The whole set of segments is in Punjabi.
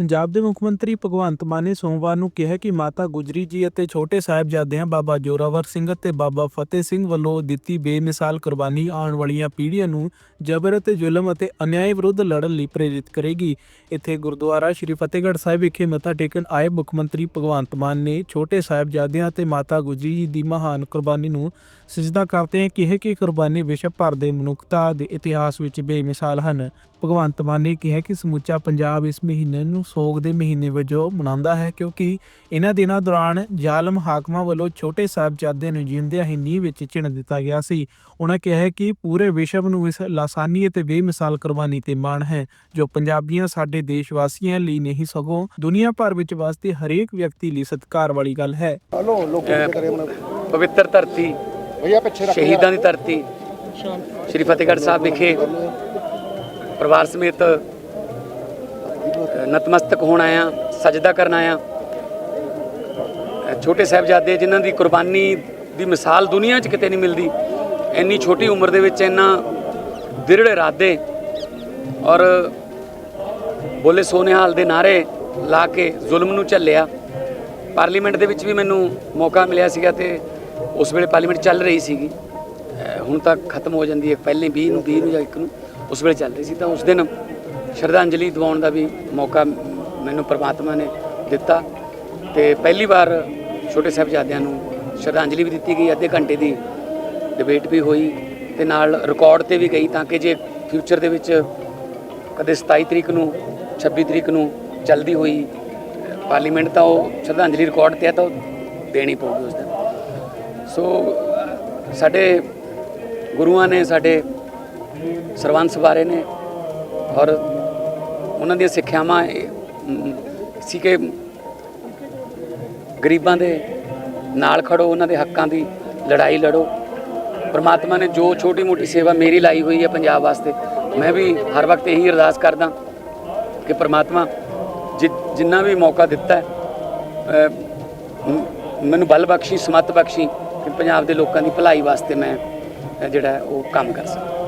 ਪੰਜਾਬ ਦੇ ਮੁੱਖ ਮੰਤਰੀ ਭਗਵੰਤ ਮਾਨ ਨੇ ਸੋਮਵਾਰ ਨੂੰ ਕਿਹਾ ਕਿ ਮਾਤਾ ਗੁਜਰੀ ਜੀ ਅਤੇ ਛੋਟੇ ਸਾਹਿਬਜ਼ਾਦਿਆਂ ਬਾਬਾ ਜੋਰਾਵਰ ਸਿੰਘ ਅਤੇ ਬਾਬਾ ਫਤਿਹ ਸਿੰਘ ਵੱਲੋਂ ਦਿੱਤੀ ਬੇਮਿਸਾਲ ਕੁਰਬਾਨੀ ਆਉਣ ਵਾਲੀਆਂ ਪੀੜ੍ਹੀਆਂ ਨੂੰ ਜ਼ਬਰ ਅਤੇ ਜ਼ੁਲਮ ਅਤੇ ਅਨਿਆਏ ਵਿਰੁੱਧ ਲੜਨ ਲਈ ਪ੍ਰੇਰਿਤ ਕਰੇਗੀ। ਇੱਥੇ ਗੁਰਦੁਆਰਾ ਸ੍ਰੀ ਫਤਿਹਗੜ੍ਹ ਸਾਹਿਬ ਵਿਖੇ ਮੱਥਾ ਟੇਕਣ ਆਏ ਮੁੱਖ ਮੰਤਰੀ ਭਗਵੰਤ ਮਾਨ ਨੇ ਛੋਟੇ ਸਾਹਿਬਜ਼ਾਦਿਆਂ ਅਤੇ ਮਾਤਾ ਗੁਜਰੀ ਜੀ ਦੀ ਮਹਾਨ ਕੁਰਬਾਨੀ ਨੂੰ ਸਜਦਾ ਕਰਦੇ ਕਿਹਾ ਕਿ ਕੁਰਬਾਨੀ ਵਿਸ਼ਵ ਭਰ ਦੇ ਮਨੁੱਖਤਾ ਦੇ ਇਤਿਹਾਸ ਵਿੱਚ ਬੇਮਿਸਾਲ ਹਨ। ਭਗਵੰਤ ਮਾਨ ਨੇ ਕਿਹਾ ਕਿ ਸਮੁੱਚਾ ਪੰਜਾਬ ਇਸ ਮਹੀਨੇ ਨੂੰ ਸੋਗ ਦੇ ਮਹੀਨੇ ਵਜੋਂ ਮਨਾਉਂਦਾ ਹੈ ਕਿਉਂਕਿ ਇਹਨਾਂ ਦਿਨਾਂ ਦੌਰਾਨ ਜ਼ਾਲਮ ਹਾਕਮਾਂ ਵੱਲੋਂ ਛੋਟੇ ਸਾਹਿਬਜ਼ਾਦਿਆਂ ਨੂੰ ਜਿਉਂਦਿਆਂ ਹੀ ਨੀਂਹ ਵਿੱਚ ਚਿਣ ਦਿੱਤਾ ਗਿਆ ਸੀ। ਉਹਨਾਂ ਕਿਹਾ ਕਿ ਪੂਰੇ ਵਿਸ਼ਵ ਨੂੰ ਇਸ ਲਾਸਾਨੀ ਅਤੇ ਬੇਮਿਸਾਲ ਕੁਰਬਾਨੀ ਤੇ ਮਾਣ ਹੈ ਜੋ ਪੰਜਾਬੀਆਂ ਸਾਡੇ ਦੇਸ਼ ਵਾਸੀਆਂ ਲਈ ਨਹੀਂ ਸਗੋਂ ਦੁਨੀਆ ਭਰ ਵਿੱਚ ਵਸਦੇ ਹਰੇਕ ਵਿਅਕਤੀ ਲਈ ਸਤਿਕਾਰ ਵਾਲੀ ਗੱਲ ਹੈ। ਪਵਿੱਤਰ ਧਰਤੀ ਸ਼ਹੀਦਾਂ ਦੀ ਧਰਤੀ ਸ਼੍ਰੀ ਫਤਿਹਗੜ੍ਹ ਸਾਹਿਬ ਵਿਖੇ। ਪਰਿਵਾਰ ਸਮੇਤ ਨਤਮਸਤਕ ਹੋਣ ਆਇਆ, ਸਜਦਾ ਕਰਨ ਆਇਆ। ਛੋਟੇ ਸਾਹਿਬਜ਼ਾਦੇ ਜਿਨ੍ਹਾਂ ਦੀ ਕੁਰਬਾਨੀ ਦੀ ਮਿਸਾਲ ਦੁਨੀਆ 'ਚ ਕਿਤੇ ਨਹੀਂ ਮਿਲਦੀ, ਇੰਨੀ ਛੋਟੀ ਉਮਰ ਦੇ ਵਿੱਚ ਇੰਨਾ ਦ੍ਰਿੜ ਇਰਾਦੇ ਔਰ ਬੋਲੇ ਸੋਨਿਹਾਲ ਦੇ ਨਾਰੇ ਲਾ ਕੇ ਜ਼ੁਲਮ ਨੂੰ ਝੱਲਿਆ। ਪਾਰਲੀਮੈਂਟ ਦੇ ਵਿੱਚ ਵੀ ਮੈਨੂੰ ਮੌਕਾ ਮਿਲਿਆ ਸੀਗਾ ਤੇ ਉਸ ਵੇਲੇ ਪਾਰਲੀਮੈਂਟ ਚੱਲ ਰਹੀ ਸੀਗੀ। ਹੁਣ ਤਾਂ ਖਤਮ ਹੋ ਜਾਂਦੀ ਹੈ, ਪਹਿਲੇ 20 ਨੂੰ 20 ਨੂੰ ਜਾਂ 1 ਨੂੰ। ਉਸ ਵੇਲੇ ਚੱਲ ਰਹੀ ਸੀ ਤਾਂ ਉਸ ਦਿਨ ਸ਼ਰਧਾਂਜਲੀ ਦਿਵਾਉਣ ਦਾ ਵੀ ਮੌਕਾ ਮੈਨੂੰ ਪ੍ਰਮਾਤਮਾ ਨੇ ਦਿੱਤਾ ਤੇ ਪਹਿਲੀ ਵਾਰ ਛੋਟੇ ਸਾਹਿਬਜ਼ਾਦਿਆਂ ਨੂੰ ਸ਼ਰਧਾਂਜਲੀ ਵੀ ਦਿੱਤੀ ਗਈ, ਅੱਧੇ ਘੰਟੇ ਦੀ ਡਿਬੇਟ ਵੀ ਹੋਈ ਤੇ ਨਾਲ ਰਿਕਾਰਡ ਤੇ ਵੀ ਗਈ ਤਾਂ ਕਿ ਜੇ ਫਿਊਚਰ ਦੇ ਵਿੱਚ ਕਦੇ 27 ਤਰੀਕ ਨੂੰ 26 ਤਰੀਕ ਨੂੰ ਚੱਲਦੀ ਹੋਈ ਪਾਰਲੀਮੈਂਟ ਤਾਂ ਉਹ ਸ਼ਰਧਾਂਜਲੀ ਰਿਕਾਰਡ ਤੇ ਆ ਤਾਂ ਉਹ ਦੇਣੀ ਪਊਗੀ ਉਸ ਦਿਨ। ਸੋ ਸਾਡੇ ਗੁਰੂਆਂ ਨੇ ਸਾਡੇ ਸਰਵੰਸ ਬਾਰੇ ਨੇ ਔਰ ਉਹਨਾਂ ਦੀਆਂ ਸਿੱਖਿਆਵਾਂ ਇਹ, ਸੀ ਕਿ ਗਰੀਬਾਂ ਦੇ ਨਾਲ ਖੜੋ ਉਹਨਾਂ ਦੇ ਹੱਕਾਂ ਦੀ ਲੜਾਈ ਲੜੋ। ਪਰਮਾਤਮਾ ਨੇ ਜੋ ਛੋਟੀ ਮੋਟੀ ਸੇਵਾ ਮੇਰੀ ਲਾਈ ਹੋਈ ਹੈ ਪੰਜਾਬ ਵਾਸਤੇ ਮੈਂ ਵੀ ਹਰ ਵਕਤ ਇਹੀ ਅਰਦਾਸ ਕਰਦਾ ਕਿ ਪਰਮਾਤਮਾ ਜਿ- ਜਿੰਨਾ ਵੀ ਮੌਕਾ ਦਿੱਤਾ ਮੈਨੂੰ ਬਲ ਬਖਸ਼ੀ ਸਮਤ ਬਖਸ਼ੀ ਕਿ ਪੰਜਾਬ ਦੇ ਲੋਕਾਂ ਦੀ ਭਲਾਈ ਵਾਸਤੇ ਮੈਂ ਜਿਹੜਾ ਉਹ ਕੰਮ ਕਰ ਸਕਾਂ।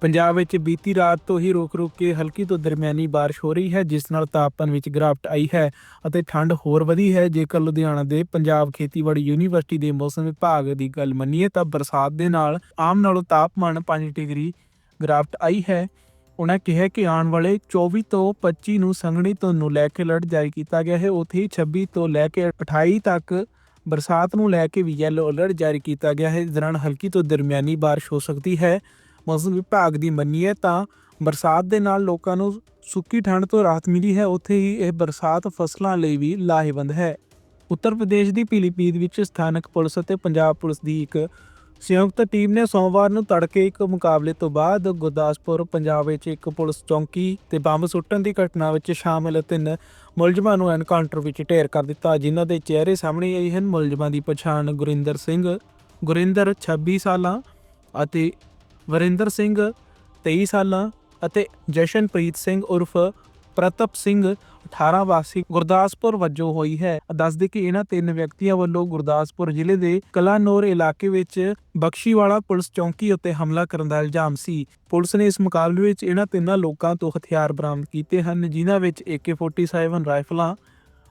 ਪੰਜਾਬ ਵਿੱਚ ਬੀਤੀ ਰਾਤ ਤੋਂ ਹੀ ਰੁਕ-ਰੁਕ ਕੇ ਹਲਕੀ ਤੋਂ ਦਰਮਿਆਨੀ ਬਾਰਿਸ਼ ਹੋ ਰਹੀ ਹੈ ਜਿਸ ਨਾਲ ਤਾਪਮਾਨ ਵਿੱਚ ਗਿਰਾਵਟ ਆਈ ਹੈ ਅਤੇ ਠੰਡ ਹੋਰ ਵਧੀ ਹੈ। ਜੇਕਰ ਲੁਧਿਆਣਾ ਦੇ ਪੰਜਾਬ ਖੇਤੀਬਾੜੀ ਯੂਨੀਵਰਸਿਟੀ ਦੇ ਮੌਸਮ ਵਿਭਾਗ ਦੀ ਗੱਲ ਮੰਨੀਏ ਤਾਂ ਬਰਸਾਤ ਦੇ ਨਾਲ ਆਮ ਨਾਲੋਂ ਤਾਪਮਾਨ 5 ਡਿਗਰੀ ਗਿਰਾਵਟ ਆਈ ਹੈ। ਉਹਨਾਂ ਕਿਹਾ ਕਿ ਆਉਣ ਵਾਲੇ 24 ਤੋਂ 25 ਨੂੰ ਸੰਘਣੀ ਧੁੰਦ ਨੂੰ ਲੈ ਕੇ ਅਲਰਟ ਜਾਰੀ ਕੀਤਾ ਗਿਆ ਹੈ। ਉੱਥੇ ਹੀ 26 ਤੋਂ ਲੈ ਕੇ 28 ਤੱਕ ਬਰਸਾਤ ਨੂੰ ਲੈ ਕੇ ਵੀ ਯੈਲੋ ਅਲਰਟ ਜਾਰੀ ਕੀਤਾ ਗਿਆ ਹੈ। ਇਸ ਦੌਰਾਨ ਹਲਕੀ ਤੋਂ ਦਰਮਿਆਨੀ ਬਾਰਿਸ਼ ਹੋ ਸਕਦੀ ਹੈ। ਮੌਸਮ ਵਿਭਾਗ ਦੀ ਮੰਨੀਏ ਤਾਂ ਬਰਸਾਤ ਦੇ ਨਾਲ ਲੋਕਾਂ ਨੂੰ ਸੁੱਕੀ ਠੰਡ ਤੋਂ ਰਾਹਤ ਮਿਲੀ ਹੈ। ਉੱਥੇ ਹੀ ਇਹ ਬਰਸਾਤ ਫਸਲਾਂ ਲਈ ਵੀ ਲਾਹੇਵੰਦ ਹੈ। ਉੱਤਰ ਪ੍ਰਦੇਸ਼ ਦੀ ਪੀਲੀਭੀਤ ਵਿੱਚ ਸਥਾਨਕ ਪੁਲਿਸ ਅਤੇ ਪੰਜਾਬ ਪੁਲਿਸ ਦੀ ਇੱਕ ਸੰਯੁਕਤ ਟੀਮ ਨੇ ਸੋਮਵਾਰ ਨੂੰ ਤੜਕੇ ਇੱਕ ਮੁਕਾਬਲੇ ਤੋਂ ਬਾਅਦ ਗੁਰਦਾਸਪੁਰ, ਪੰਜਾਬ ਵਿੱਚ ਇੱਕ ਪੁਲਿਸ ਚੌਂਕੀ ਤੇ ਬੰਬ ਸੁੱਟਣ ਦੀ ਘਟਨਾ ਵਿੱਚ ਸ਼ਾਮਲ ਤਿੰਨ ਮੁਲਜ਼ਮਾਂ ਨੂੰ ਐਨਕਾਊਂਟਰ ਵਿੱਚ ਢੇਰ ਕਰ ਦਿੱਤਾ, ਜਿਨ੍ਹਾਂ ਦੇ ਚਿਹਰੇ ਸਾਹਮਣੇ ਆਏ ਹਨ। ਮੁਲਜ਼ਮਾਂ ਦੀ ਪਛਾਣ ਗੁਰਿੰਦਰ ਸਿੰਘ, ਗੁਰਿੰਦਰ 26 ਸਾਲਾਂ ਅਤੇ ਵਰਿੰਦਰ ਸਿੰਘ 23 ਸਾਲਾਂ ਅਤੇ ਜਸ਼ਨਪ੍ਰੀਤ ਸਿੰਘ ਉਰਫ ਪ੍ਰਤਪ ਸਿੰਘ 18 ਵਾਸੀ ਗੁਰਦਾਸਪੁਰ ਵਜੋਂ ਹੋਈ ਹੈ। ਦੱਸਦੇ ਕਿ ਇਹਨਾਂ ਤਿੰਨ ਵਿਅਕਤੀਆਂ ਵੱਲੋਂ ਗੁਰਦਾਸਪੁਰ ਜ਼ਿਲ੍ਹੇ ਦੇ ਕਲਾਨੌਰ ਇਲਾਕੇ ਵਿੱਚ ਬਖਸ਼ੀਵਾਲਾ ਪੁਲਿਸ ਚੌਂਕੀ ਉੱਤੇ ਹਮਲਾ ਕਰਨ ਦਾ ਇਲਜ਼ਾਮ ਸੀ। ਪੁਲਿਸ ਨੇ ਇਸ ਮੁਕਾਬਲੇ ਵਿੱਚ ਇਹਨਾਂ ਤਿੰਨਾਂ ਲੋਕਾਂ ਤੋਂ ਹਥਿਆਰ ਬਰਾਮਦ ਕੀਤੇ ਹਨ, ਜਿਨ੍ਹਾਂ ਵਿੱਚ AK47 ਰਾਈਫਲਾਂ,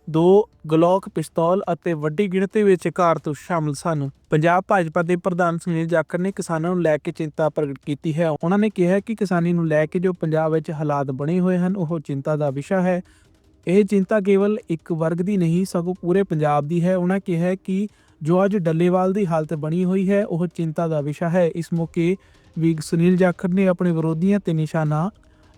ਦੋ ਗਲੋਕ ਪਿਸਤੌਲ ਅਤੇ ਵੱਡੀ ਗਿਣਤੀ ਵਿੱਚ ਕਾਰਤੂਸ ਸ਼ਾਮਲ ਸਨ। ਪੰਜਾਬ ਭਾਜਪਾ ਦੇ ਪ੍ਰਧਾਨ ਸੁਨੀਲ ਜਾਖੜ ਨੇ ਕਿਸਾਨਾਂ ਨੂੰ ਲੈ ਕੇ ਚਿੰਤਾ ਪ੍ਰਗਟ ਕੀਤੀ ਹੈ। ਉਹਨਾਂ ਨੇ ਕਿਹਾ ਕਿ ਕਿਸਾਨੀ ਨੂੰ ਲੈ ਕੇ ਜੋ ਪੰਜਾਬ ਵਿੱਚ ਹਾਲਾਤ ਬਣੇ ਹੋਏ ਹਨ, ਉਹ ਚਿੰਤਾ ਦਾ ਵਿਸ਼ਾ ਹੈ। ਇਹ ਚਿੰਤਾ ਕੇਵਲ ਇੱਕ ਵਰਗ ਦੀ ਨਹੀਂ, ਸਗੋਂ ਪੂਰੇ ਪੰਜਾਬ ਦੀ ਹੈ। ਉਹਨਾਂ ਕਿਹਾ ਕਿ ਜੋ ਅੱਜ ਡੱਲੇਵਾਲ ਦੀ ਹਾਲਤ ਬਣੀ ਹੋਈ ਹੈ, ਉਹ ਚਿੰਤਾ ਦਾ ਵਿਸ਼ਾ ਹੈ। ਇਸ ਮੌਕੇ ਵੀ ਸੁਨੀਲ ਜਾਖੜ ਨੇ ਆਪਣੇ ਵਿਰੋਧੀਆਂ ਤੇ ਨਿਸ਼ਾਨਾ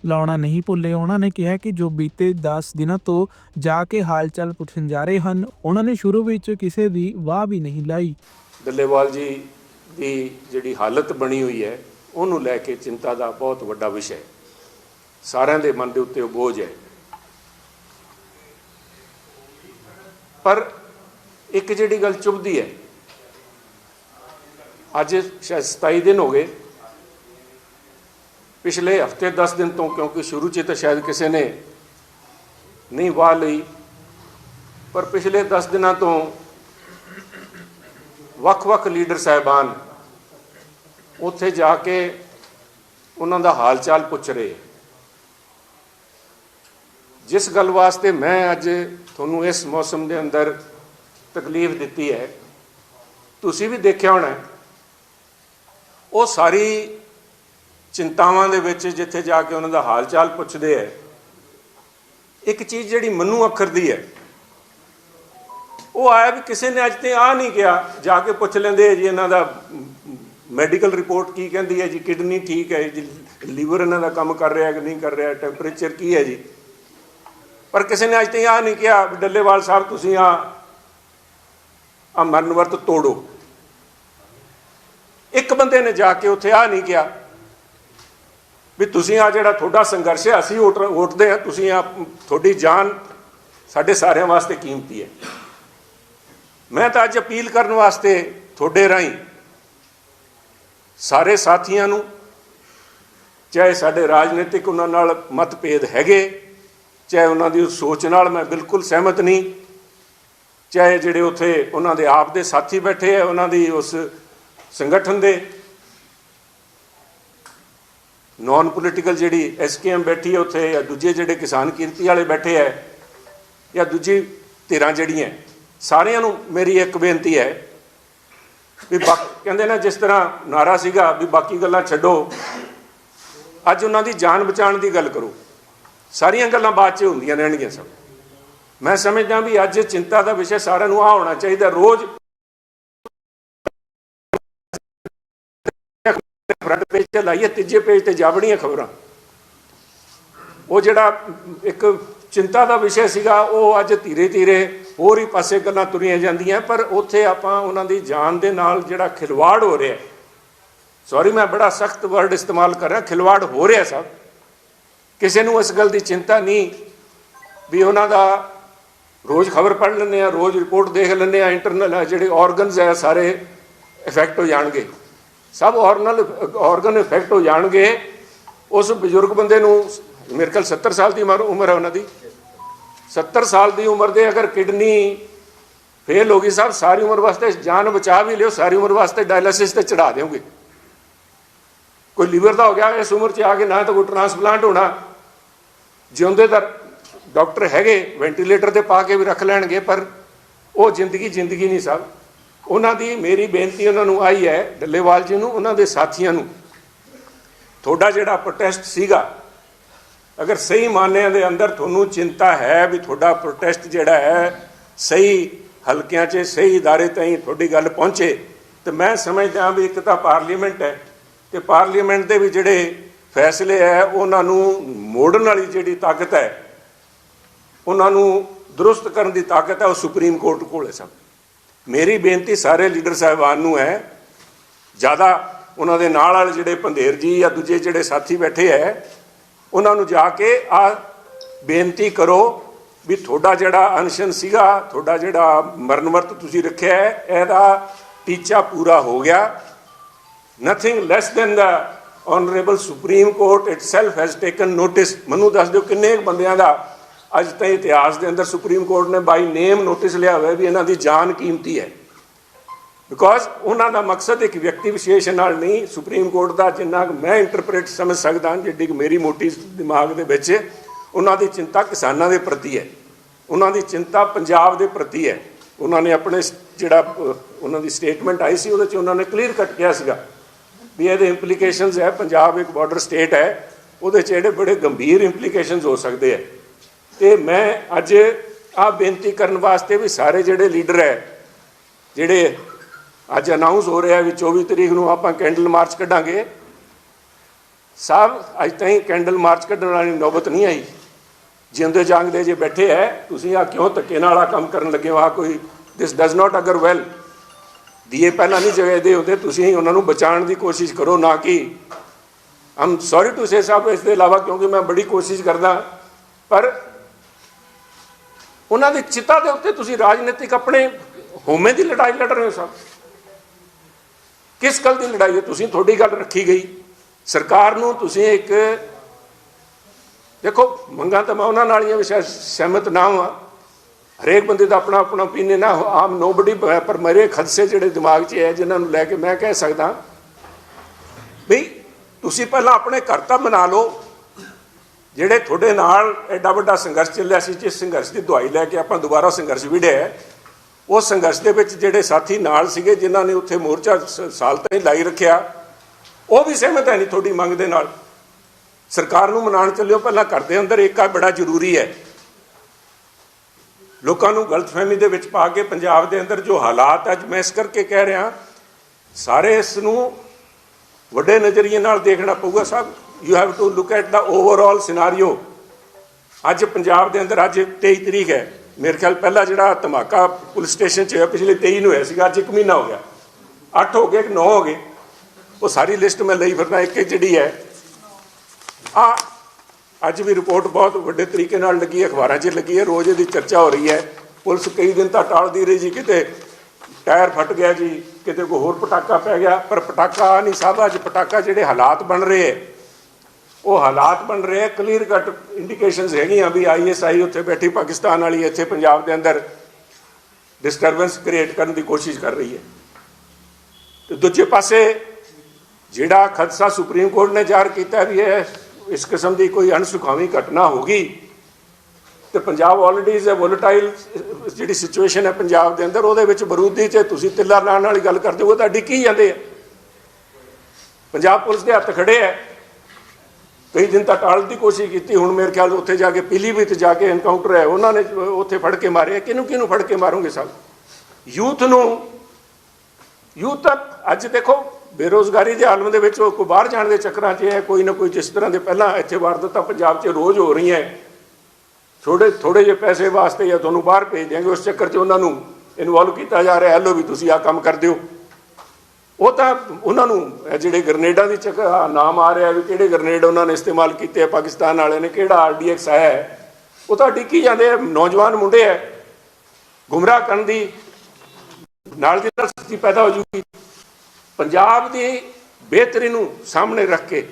ਲਾਉਣਾ ਨਹੀਂ ਭੁੱਲੇ ਉਹਨਾਂ ਨੇ ਕਿਹਾ ਕਿ ਜੋ ਬੀਤੇ 10 ਦਿਨਾਂ ਤੋਂ ਜਾ ਕੇ ਹਾਲਚਾਲ ਪੁੱਛਣ ਜਾ ਰਹੇ ਹਨ ਉਹਨਾਂ ਨੇ ਸ਼ੁਰੂ ਵਿੱਚ ਕਿਸੇ ਦੀ ਵਾਹ ਵੀ ਨਹੀਂ ਲਾਈ। ਡੱਲੇਵਾਲ ਜੀ ਦੀ ਜਿਹੜੀ ਹਾਲਤ ਬਣੀ ਹੋਈ ਹੈ, ਉਹਨੂੰ ਲੈ ਕੇ ਚਿੰਤਾ ਦਾ ਬਹੁਤ ਵੱਡਾ ਵਿਸ਼ਾ ਹੈ। ਸਾਰਿਆਂ ਦੇ ਮਨ ਦੇ ਉੱਤੇ ਉਹ ਬੋਝ ਹੈ। ਪਰ ਇੱਕ ਜਿਹੜੀ ਗੱਲ ਚੁਭਦੀ ਹੈ, ਅੱਜ ਸ਼ਾਇਦ 27 ਦਿਨ ਹੋ ਗਏ, ਪਿਛਲੇ ਹਫ਼ਤੇ 10 ਦਿਨ ਤੋਂ ਕਿਉਂਕਿ ਸ਼ੁਰੂ 'ਚ ਤਾਂ ਸ਼ਾਇਦ ਕਿਸੇ ਨੇ ਨਹੀਂ ਵਾਹ ਲਈ, ਪਰ ਪਿਛਲੇ 10 ਦਿਨਾਂ ਤੋਂ ਵੱਖ-ਵੱਖ ਲੀਡਰ ਸਾਹਿਬਾਨ ਉੱਥੇ ਜਾ ਕੇ ਉਹਨਾਂ ਦਾ ਹਾਲ ਚਾਲ ਪੁੱਛ ਰਹੇ। ਜਿਸ ਗੱਲ ਵਾਸਤੇ ਮੈਂ ਅੱਜ ਤੁਹਾਨੂੰ ਇਸ ਮੌਸਮ ਦੇ ਅੰਦਰ ਤਕਲੀਫ ਦਿੱਤੀ ਹੈ, ਤੁਸੀਂ ਵੀ ਦੇਖਿਆ ਹੋਣਾ ਉਹ ਸਾਰੀ ਚਿੰਤਾਵਾਂ ਦੇ ਵਿੱਚ ਜਿੱਥੇ ਜਾ ਕੇ ਉਹਨਾਂ ਦਾ ਹਾਲ ਚਾਲ ਪੁੱਛਦੇ ਹੈ, ਇੱਕ ਚੀਜ਼ ਜਿਹੜੀ ਮਨੂ ਅੱਖਰ ਦੀ ਹੈ, ਉਹ ਆਇਆ ਵੀ ਕਿਸੇ ਨੇ ਅੱਜ ਤੇ ਆ ਨਹੀਂ ਕਿਹਾ, ਜਾ ਕੇ ਪੁੱਛ ਲੈਂਦੇ ਆ ਜੀ ਇਹਨਾਂ ਦਾ ਮੈਡੀਕਲ ਰਿਪੋਰਟ ਕੀ ਕਹਿੰਦੀ ਹੈ ਜੀ, ਕਿਡਨੀ ਠੀਕ ਹੈ ਜੀ, ਲੀਵਰ ਇਹਨਾਂ ਦਾ ਕੰਮ ਕਰ ਰਿਹਾ ਕਿ ਨਹੀਂ ਕਰ ਰਿਹਾ ਟੈਂਪਰੇਚਰ ਕੀ ਹੈ ਜੀ। ਪਰ ਕਿਸੇ ਨੇ ਅੱਜ ਤੇ ਆ ਨਹੀਂ ਕਿਹਾ ਵੀ ਡੱਲੇਵਾਲ ਸਾਹਿਬ ਤੁਸੀਂ ਆ ਆ ਮਰਨ ਵਰਤ ਤੋੜੋ। ਇੱਕ ਬੰਦੇ ਨੇ ਜਾ ਕੇ ਉੱਥੇ ਆ ਨਹੀਂ ਕਿਹਾ ਵੀ ਤੁਸੀਂ ਆ ਜਿਹੜਾ ਤੁਹਾਡਾ ਸੰਘਰਸ਼ ਹੈ, ਅਸੀਂ ਉੱਠਦੇ ਵੋਟਦੇ ਆ ਤੁਸੀਂ ਆ, ਤੁਹਾਡੀ ਜਾਨ ਸਾਡੇ ਸਾਰਿਆਂ ਵਾਸਤੇ ਕੀਮਤੀ ਹੈ। ਮੈਂ ਤਾਂ ਅੱਜ ਅਪੀਲ ਕਰਨ ਵਾਸਤੇ ਤੁਹਾਡੇ ਰਾਹੀਂ ਸਾਰੇ ਸਾਥੀਆਂ ਨੂੰ, ਚਾਹੇ ਸਾਡੇ ਰਾਜਨੀਤਿਕ ਉਹਨਾਂ ਨਾਲ ਮਤਭੇਦ ਹੈਗੇ ਚਾਹੇ ਉਹਨਾਂ ਦੀ ਉਸ ਸੋਚ ਨਾਲ ਮੈਂ ਬਿਲਕੁਲ ਸਹਿਮਤ ਨਹੀਂ, ਚਾਹੇ ਜਿਹੜੇ ਉੱਥੇ ਉਹਨਾਂ ਦੇ ਆਪ ਦੇ ਸਾਥੀ ਬੈਠੇ ਆ, ਉਹਨਾਂ ਦੀ ਉਸ ਸੰਗਠਨ ਦੇ ਨਾਨ ਪੋਲੀਟੀਕਲ ਜਿਹੜੀ ਐਸਕੇਐਮ ਬੈਠੀ ਹੈ ਉੱਥੇ, ਜਾਂ ਦੂਜੇ ਜਿਹੜੇ ਕਿਸਾਨ ਕੀਰਤੀ ਵਾਲੇ ਬੈਠੇ ਹੈ ਜਾਂ ਦੂਜੀ ਧਿਰਾਂ ਜਿਹੜੀਆਂ, ਸਾਰਿਆਂ ਨੂੰ ਮੇਰੀ ਇੱਕ ਬੇਨਤੀ ਹੈ ਵੀ ਬਾਕ- ਕਹਿੰਦੇ ਨਾ ਜਿਸ ਤਰ੍ਹਾਂ ਨਾਰਾ ਸੀਗਾ ਵੀ ਬਾਕੀ ਗੱਲਾਂ ਛੱਡੋ, ਅੱਜ ਉਹਨਾਂ ਦੀ ਜਾਨ ਬਚਾਉਣ ਦੀ ਗੱਲ ਕਰੋ। ਸਾਰੀਆਂ ਗੱਲਾਂ ਬਾਅਦ 'ਚ ਹੁੰਦੀਆਂ ਰਹਿਣਗੀਆਂ ਸਭ। ਮੈਂ ਸਮਝਦਾ ਵੀ ਅੱਜ ਚਿੰਤਾ ਦਾ ਵਿਸ਼ਾ ਸਾਰਿਆਂ ਨੂੰ ਆ ਹੋਣਾ ਚਾਹੀਦਾ, ਰੋਜ਼ ਫਰੰਟ ਪੇਜ ਤੇ ਲਾਈਏ, ਤੀਜੇ ਪੇਜ ਤੇ ਜਾਵੜੀਆਂ ਖਬਰਾਂ। ਉਹ ਜਿਹੜਾ ਇੱਕ ਚਿੰਤਾ ਦਾ ਵਿਸ਼ਾ ਸੀਗਾ, ਉਹ ਅੱਜ ਧੀਰੇ ਧੀਰੇ ਹੋਰ ਹੀ ਪਾਸੇ ਗੱਲਾਂ ਤੁਰੀਆਂ ਜਾਂਦੀਆਂ, ਪਰ ਉੱਥੇ ਆਪਾਂ ਉਹਨਾਂ ਦੀ ਜਾਨ ਦੇ ਨਾਲ ਜਿਹੜਾ ਖਿਲਵਾੜ ਹੋ ਰਿਹਾ। ਸੌਰੀ ਮੈਂ ਬੜਾ ਸਖਤ ਵਰਡ ਇਸਤੇਮਾਲ ਕਰ ਰਿਹਾ, ਖਿਲਵਾੜ ਹੋ ਰਿਹਾ ਸਭ। ਕਿਸੇ ਨੂੰ ਇਸ ਗੱਲ ਦੀ ਚਿੰਤਾ ਨਹੀਂ ਵੀ ਉਹਨਾਂ ਦਾ ਰੋਜ਼ ਖਬਰ ਪੜ੍ਹ ਲੈਂਦੇ ਆ ਰੋਜ਼ ਰਿਪੋਰਟ ਦੇਖ ਲੈਂਦੇ ਆ ਇੰਟਰਨਲ ਜਿਹੜੇ ਆਰਗਨਸ ਆ, ਸਾਰੇ ਇਫੈਕਟ ਹੋ ਜਾਣਗੇ। ਸਭ ਆਰਗਨਲ ਆਰਗਨ ਇਫੈਕਟ ਹੋ ਜਾਣਗੇ। ਉਸ ਬਜ਼ੁਰਗ ਬੰਦੇ ਨੂੰ, ਮੇਰੇ ਖਿਆਲ 70 ਸਾਲ ਦੀ ਉਮਰ ਉਮਰ ਹੈ ਉਹਨਾਂ ਦੀ। 70 ਸਾਲ ਦੀ ਉਮਰ ਦੇ ਅਗਰ ਕਿਡਨੀ ਫੇਲ ਹੋ ਗਈ ਸਾਹਿਬ ਸਾਰੀ ਉਮਰ ਵਾਸਤੇ ਜਾਨ ਬਚਾ ਵੀ ਲਿਓ, ਸਾਰੀ ਉਮਰ ਵਾਸਤੇ ਡਾਇਲਿਸਿਸ ਤੇ ਚੜਾ ਦਿਓਗੇ। ਕੋਈ ਲੀਵਰ ਦਾ ਹੋ ਗਿਆ ਇਸ ਉਮਰ 'ਚ ਆ ਕੇ ਨਾ ਤਾਂ ਕੋਈ ਟ੍ਰਾਂਸਪਲਾਂਟ ਹੋਣਾ ਜਿਉਂਦੇ ਤਾਂ ਡਾਕਟਰ ਹੈਗੇ ਵੈਂਟੀਲੇਟਰ ਤੇ ਪਾ ਕੇ ਵੀ ਰੱਖ ਲੈਣਗੇ ਪਰ ਉਹ ਜ਼ਿੰਦਗੀ ਜ਼ਿੰਦਗੀ ਨਹੀਂ ਸਭ ਉਹਨਾਂ ਦੀ ਮੇਰੀ ਬੇਨਤੀ ਉਹਨਾਂ ਨੂੰ ਆਈ ਹੈ ਡੱਲੇਵਾਲ ਜੀ ਨੂੰ ਉਹਨਾਂ ਦੇ ਸਾਥੀਆਂ ਨੂੰ ਤੁਹਾਡਾ ਜਿਹੜਾ ਪ੍ਰੋਟੈਸਟ ਸੀਗਾ ਅਗਰ ਸਹੀ ਮਾਨਿਆਂ ਦੇ ਅੰਦਰ ਤੁਹਾਨੂੰ ਚਿੰਤਾ ਹੈ ਵੀ ਤੁਹਾਡਾ ਪ੍ਰੋਟੈਸਟ ਜਿਹੜਾ ਹੈ ਸਹੀ ਹਲਕਿਆਂ 'ਚ ਸਹੀ ادارے ਤਾਈਂ ਤੁਹਾਡੀ ਗੱਲ ਪਹੁੰਚੇ ਤੇ ਮੈਂ ਸਮਝਦਾ ਵੀ ਇੱਕ ਤਾਂ ਪਾਰਲੀਮੈਂਟ ਹੈ ਤੇ ਪਾਰਲੀਮੈਂਟ ਦੇ ਵੀ ਜਿਹੜੇ ਫੈਸਲੇ ਹੈ, ਉਹਨਾਂ ਨੂੰ ਮੋੜਨ ਵਾਲੀ ਜਿਹੜੀ ਤਾਕਤ ਹੈ, ਉਹਨਾਂ ਨੂੰ ਦਰੁਸਤ ਕਰਨ ਦੀ ਤਾਕਤ ਹੈ, ਉਹ ਸੁਪਰੀਮ ਕੋਰਟ ਕੋਲ ਹੈ ਸਭ। ਮੇਰੀ ਬੇਨਤੀ ਸਾਰੇ ਲੀਡਰ ਸਾਹਿਬਾਨ ਨੂੰ ਹੈ, ਜ਼ਿਆਦਾ ਉਹਨਾਂ ਦੇ ਨਾਲ ਵਾਲੇ ਜਿਹੜੇ ਪੰਧੇਰ ਜੀ ਜਾਂ ਦੂਜੇ ਜਿਹੜੇ ਸਾਥੀ ਬੈਠੇ ਹੈ, ਉਹਨਾਂ ਨੂੰ ਜਾ ਕੇ ਆ ਬੇਨਤੀ ਕਰੋ ਵੀ ਤੁਹਾਡਾ ਜਿਹੜਾ ਅਨਸ਼ਨ ਸੀਗਾ, ਤੁਹਾਡਾ ਜਿਹੜਾ ਮਰਨ ਵਰਤ ਤੁਸੀਂ ਰੱਖਿਆ ਹੈ, ਇਹਦਾ ਟੀਚਾ ਪੂਰਾ ਹੋ ਗਿਆ। Nothing less than the honourable supreme court itself has taken notice ਮੈਨੂੰ ਦੱਸ ਦਿਓ ਕਿੰਨੇ ਕੁ ਬੰਦਿਆਂ ਦਾ ਅੱਜ ਤਾਈਂ ਇਤਿਹਾਸ ਦੇ ਅੰਦਰ ਸੁਪਰੀਮ ਕੋਰਟ ਨੇ ਬਾਈ ਨੇਮ ਨੋਟਿਸ ਲਿਆ ਹੋਇਆ ਵੀ ਇਹਨਾਂ ਦੀ ਜਾਨ ਕੀਮਤੀ ਹੈ। ਬਿਕੋਜ਼ ਉਹਨਾਂ ਦਾ ਮਕਸਦ ਇੱਕ ਵਿਅਕਤੀ ਵਿਸ਼ੇਸ਼ ਨਾਲ ਨਹੀਂ ਸੁਪਰੀਮ ਕੋਰਟ ਦਾ ਜਿੰਨਾ ਕੁ ਮੈਂ ਇੰਟਰਪ੍ਰੀਟ ਸਮਝ ਸਕਦਾ, ਜਿੱਡੀ ਕੁ ਮੇਰੀ ਮੋਟੀ ਦਿਮਾਗ ਦੇ ਵਿੱਚ, ਉਹਨਾਂ ਦੀ ਚਿੰਤਾ ਕਿਸਾਨਾਂ ਦੇ ਪ੍ਰਤੀ ਹੈ। ਉਹਨਾਂ ਦੀ ਚਿੰਤਾ ਪੰਜਾਬ ਦੇ ਪ੍ਰਤੀ ਹੈ। ਉਹਨਾਂ ਨੇ ਆਪਣੇ ਜਿਹੜਾ ਉਹਨਾਂ ਦੀ ਸਟੇਟਮੈਂਟ ਆਈ ਸੀ, ਉਹਦੇ 'ਚ ਉਹਨਾਂ ਨੇ ਕਲੀਅਰ ਕੱਟ ਕਿਹਾ ਸੀਗਾ। ਵੀ ਇਹਦੇ ਇੰਪਲੀਕੇਸ਼ਨਸ ਹੈ, ਪੰਜਾਬ ਇੱਕ ਬਾਰਡਰ ਸਟੇਟ ਹੈ, ਉਹਦੇ 'ਚ ਜਿਹੜੇ ਬੜੇ ਗੰਭੀਰ ਇੰਪਲੀਕੇਸ਼ਨਸ ਹੋ ਸਕਦੇ ਹੈ ਤੇ ਮੈਂ ਅੱਜ ਆ ਬੇਨਤੀ ਕਰਨ ਵਾਸਤੇ ਵੀ ਸਾਰੇ ਜਿਹੜੇ ਲੀਡਰ ਹੈ, ਜਿਹੜੇ ਅੱਜ ਅਨਾਉਂਸ ਹੋ ਰਿਹਾ ਵੀ 24 ਤਰੀਕ ਨੂੰ ਆਪਾਂ ਕੈਂਡਲ ਮਾਰਚ ਕੱਢਾਂਗੇ ਸਾਹਿਬ ਅੱਜ ਤਾਈਂ ਕੈਂਡਲ ਮਾਰਚ ਕੱਢਣ ਵਾਲੀ ਨੌਬਤ ਨਹੀਂ ਆਈ। ਜਿਉਂਦੇ ਜਾਗਦੇ ਜੇ ਬੈਠੇ ਹੈ, ਤੁਸੀਂ ਆ ਕਿਉਂ ਧੱਕੇ ਨਾਲ ਆ ਕੰਮ ਕਰਨ ਲੱਗੇ ਹੋ? ਆ ਕੋਈ ਦਿਸ ਡਸ ਨਾਟ ਅਗਰ ਵੈਲ ਦੀਏ ਪਹਿਲਾਂ ਨਹੀਂ ਜਗਦੇ ਹੁੰਦੇ, ਤੁਸੀਂ ਉਹਨਾਂ ਨੂੰ ਬਚਾਉਣ ਦੀ ਕੋਸ਼ਿਸ਼ ਕਰੋ, ਨਾ ਕਿ ਆਮ ਸੌਰੀ ਟੂ ਸੇ ਸਾਹਿਬ, ਇਸ ਦੇ ਇਲਾਵਾ ਕਿਉਂਕਿ ਮੈਂ ਬੜੀ ਕੋਸ਼ਿਸ਼ ਕਰਦਾ, ਪਰ ਉਹਨਾਂ ਦੀ ਚਿਤਾ ਦੇ ਉੱਤੇ ਤੁਸੀਂ ਰਾਜਨੀਤਿਕ ਆਪਣੇ ਹੋਮੇ ਦੀ ਲੜਾਈ ਲੜ ਰਹੇ ਹੋ ਸਭ ਕਿਸ ਗੱਲ ਦੀ ਲੜਾਈ ਹੈ? ਤੁਸੀਂ ਤੁਹਾਡੀ ਗੱਲ ਰੱਖੀ ਗਈ। ਸਰਕਾਰ ਨੂੰ ਤੁਸੀਂ ਇੱਕ ਦੇਖੋ, ਮੰਗਾਂ ਤਾਂ ਮੈਂ ਉਹਨਾਂ ਨਾਲ ਹੀ ਹਾਂ ਸਹਿਮਤ ਨਾ ਹਾਂ ਹਰੇਕ ਬੰਦੇ ਦਾ ਆਪਣਾ ਆਪਣਾ ਓਪੀਨੀਅਨ ਹੈ ਆਮ ਨੋਬਡੀ ਪਰ ਮੇਰੇ ਖਦਸੇ ਜਿਹੜੇ ਦਿਮਾਗ 'ਚ ਹੈ ਜਿਨ੍ਹਾਂ ਨੂੰ ਲੈ ਕੇ ਮੈਂ ਕਹਿ ਸਕਦਾ ਵੀ ਤੁਸੀਂ ਪਹਿਲਾਂ ਆਪਣੇ ਘਰ ਤਾਂ ਬਣਾ ਲਓ ਜਿਹੜੇ ਤੁਹਾਡੇ ਨਾਲ ਐਡਾ ਵੱਡਾ ਸੰਘਰਸ਼ ਚੱਲਿਆ ਸੀ ਜਿਸ ਸੰਘਰਸ਼ ਦੀ ਦਵਾਈ ਲੈ ਕੇ ਆਪਾਂ ਦੁਬਾਰਾ ਸੰਘਰਸ਼ ਵਿੜਿਆ ਹੈ, ਉਸ ਸੰਘਰਸ਼ ਦੇ ਵਿੱਚ ਜਿਹੜੇ ਸਾਥੀ ਨਾਲ ਸੀਗੇ ਜਿਨ੍ਹਾਂ ਨੇ ਉੱਥੇ ਮੋਰਚਾ ਸ- ਸਾਲ ਤਾਈਂ ਲਾਈ ਰੱਖਿਆ ਉਹ ਵੀ ਸਹਿਮਤ ਹੈ ਨਹੀਂ ਤੁਹਾਡੀ ਮੰਗ ਦੇ ਨਾਲ। ਸਰਕਾਰ ਨੂੰ ਮਨਾਉਣ ਚੱਲਿਓ ਪਹਿਲਾਂ ਘਰ ਦੇ ਅੰਦਰ ਏਕਾ ਬੜਾ ਜ਼ਰੂਰੀ ਹੈ। ਲੋਕਾਂ ਨੂੰ ਗਲਤਫਹਿਮੀ ਦੇ ਵਿੱਚ ਪਾ ਕੇ ਪੰਜਾਬ ਦੇ ਅੰਦਰ ਜੋ ਹਾਲਾਤ ਅੱਜ ਮੈਂ ਇਸ ਕਰਕੇ ਕਹਿ ਰਿਹਾ, ਸਾਰੇ ਇਸ ਨੂੰ ਵੱਡੇ ਨਜ਼ਰੀਏ ਨਾਲ ਦੇਖਣਾ ਪਊਗਾ ਸਾਹਿਬ you have to look at the overall scenario ਅੱਜ ਪੰਜਾਬ ਦੇ ਅੰਦਰ ਅੱਜ 23 ਤਰੀਕ ਹੈ। ਮੇਰੇ ਖਿਆਲ ਪਹਿਲਾ ਜਿਹੜਾ ਧਮਾਕਾ ਪੁਲਿਸ ਸਟੇਸ਼ਨ 'ਚ ਹੋਇਆ, ਪਿਛਲੇ 23 ਨੂੰ ਹੋਇਆ ਸੀਗਾ, ਅੱਜ 1 ਮਹੀਨਾ ਹੋ ਗਿਆ। 8 ਹੋ ਗਏ ਕਿ 9 ਹੋ ਗਏ? ਉਹ ਸਾਰੀ ਲਿਸਟ ਮੈਂ ਲਈ ਫਿਰਨਾ ਇੱਕ ਇੱਕ ਜਿਹੜੀ ਹੈ। ਆ ਅੱਜ ਵੀ ਰਿਪੋਰਟ ਬਹੁਤ ਵੱਡੇ ਤਰੀਕੇ ਨਾਲ ਲੱਗੀ ਹੈ, ਅਖਬਾਰਾਂ 'ਚ ਲੱਗੀ ਹੈ, ਰੋਜ਼ ਇਹਦੀ ਚਰਚਾ ਹੋ ਰਹੀ ਹੈ। ਪੁਲਿਸ ਕਈ ਦਿਨ ਤਾਂ ਟਾਲਦੀ ਰਹੀ ਜੀ, ਕਿਤੇ ਟਾਇਰ ਫਟ ਗਿਆ ਜੀ, ਕਿਤੇ ਕੋਈ ਹੋਰ ਪਟਾਕਾ ਪੈ ਗਿਆ, ਪਰ ਪਟਾਕਾ ਨਹੀਂ ਸਾਹਿਬ ਅੱਜ ਪਟਾਕਾ ਜਿਹੜੇ ਹਾਲਾਤ ਬਣ ਰਹੇ ਹੈ, ਉਹ ਹਾਲਾਤ ਬਣ ਰਹੇ ਹੈ ਕਲੀਅਰ ਕੱਟ ਇੰਡੀਕੇਸ਼ਨਸ ਹੈਗੀਆਂ ਵੀ ਆਈਐਸਆਈ ਉੱਥੇ ਬੈਠੀ, ਪਾਕਿਸਤਾਨ ਵਾਲੀ ਇੱਥੇ ਪੰਜਾਬ ਦੇ ਅੰਦਰ ਡਿਸਟਰਬੈਂਸ ਕ੍ਰੀਏਟ ਕਰਨ ਦੀ ਕੋਸ਼ਿਸ਼ ਕਰ ਰਹੀ ਹੈ। ਤੇ ਦੂਜੇ ਪਾਸੇ ਜਿਹੜਾ ਖਦਸ਼ਾ ਸੁਪਰੀਮ ਕੋਰਟ ਨੇ ਜ਼ਾਹਰ ਕੀਤਾ ਵੀ ਇਹ ਇਸ ਕਿਸਮ ਦੀ ਕੋਈ ਅਣਸੁਖਾਵੀ ਘਟਨਾ ਹੋ ਗਈ, ਤੇ Punjab already is a volatile ਜਿਹੜੀ ਸਿਚੁਏਸ਼ਨ ਹੈ ਪੰਜਾਬ ਦੇ ਅੰਦਰ, ਉਹਦੇ ਵਿੱਚ ਬਰੂਦੀ 'ਚ ਤੁਸੀਂ ਤਿੱਲਾ ਲਾਣ ਵਾਲੀ ਗੱਲ ਕਰਦੇ ਹੋ ਤਾਂ ਡਿੱਕੀ ਜਾਂਦੇ ਆ। ਪੰਜਾਬ ਪੁਲਿਸ ਦੇ ਹੱਥ ਖੜੇ ਹੈ ਕਈ ਦਿਨ ਤੱਕ ਟਾਲਣ ਦੀ ਕੋਸ਼ਿਸ਼ ਕੀਤੀ, ਹੁਣ ਮੇਰੇ ਖਿਆਲ ਉੱਥੇ ਜਾ ਕੇ ਪੀਲੀਭੀਤ ਜਾ ਕੇ ਐਨਕਾਊਂਟਰ ਹੈ, ਉਹਨਾਂ ਨੇ ਉੱਥੇ ਫੜ ਕੇ ਮਾਰੇ ਕਿਹਨੂੰ ਕਿਹਨੂੰ ਫੜ ਕੇ ਮਾਰੋਗੇ ਸਾਹਿਬ ਯੂਥ ਨੂੰ, ਯੂਥ ਤਾਂ ਅੱਜ ਦੇਖੋ ਬੇਰੋਜ਼ਗਾਰੀ ਦੇ ਆਲਮ ਦੇ ਵਿੱਚ ਕੋਈ ਬਾਹਰ ਜਾਣ ਦੇ ਚੱਕਰਾਂ 'ਚ ਹੈ, ਕੋਈ ਨਾ ਕੋਈ ਜਿਸ ਤਰ੍ਹਾਂ ਦੇ ਪਹਿਲਾਂ ਇੱਥੇ ਵਾਰਦਾਤਾਂ ਪੰਜਾਬ 'ਚ ਰੋਜ਼ ਹੋ ਰਹੀਆਂ ਥੋੜੇ ਥੋੜੇ ਜਿਹੇ ਪੈਸੇ ਵਾਸਤੇ ਜਾਂ ਤੁਹਾਨੂੰ ਬਾਹਰ ਭੇਜ ਦਿਆਂਗੇ, ਉਸ ਚੱਕਰ 'ਚ ਉਹਨਾਂ ਨੂੰ ਇਨਵੋਲਵ ਕੀਤਾ ਜਾ ਰਿਹਾ ਲੋ ਵੀ ਤੁਸੀਂ ਆ ਕੰਮ ਕਰ ਦਿਓ। ਉਹ ਤਾਂ ਉਹਨਾਂ ਨੂੰ ਜਿਹੜੇ ਗ੍ਰਨੇਡਾਂ ਦੀ ਚੱਕ ਨਾਮ ਆ ਰਿਹਾ ਵੀ ਕਿਹੜੇ ਗ੍ਰਨੇਡ ਉਹਨਾਂ ਨੇ ਇਸਤੇਮਾਲ ਕੀਤੇ ਆ, ਪਾਕਿਸਤਾਨ ਵਾਲਿਆਂ ਨੇ, ਕਿਹੜਾ ਆਰਡੀਐਕਸ ਆਇਆ ਹੈ। ਉਹ ਤਾਂ ਡਿੱਕੀ ਜਾਂਦੇ ਆ, ਨੌਜਵਾਨ ਮੁੰਡੇ ਆ ਗੁੰਮਰਾਹ ਕਰਨ ਦੀ ਨਾਲ ਦੀ ਨਾਲ ਸਥਿਤੀ ਪੈਦਾ ਹੋ ਜੂਗੀ। ਪੰਜਾਬ ਦੀ ਬਿਹਤਰੀ ਨੂੰ ਸਾਹਮਣੇ ਰੱਖ ਕੇ,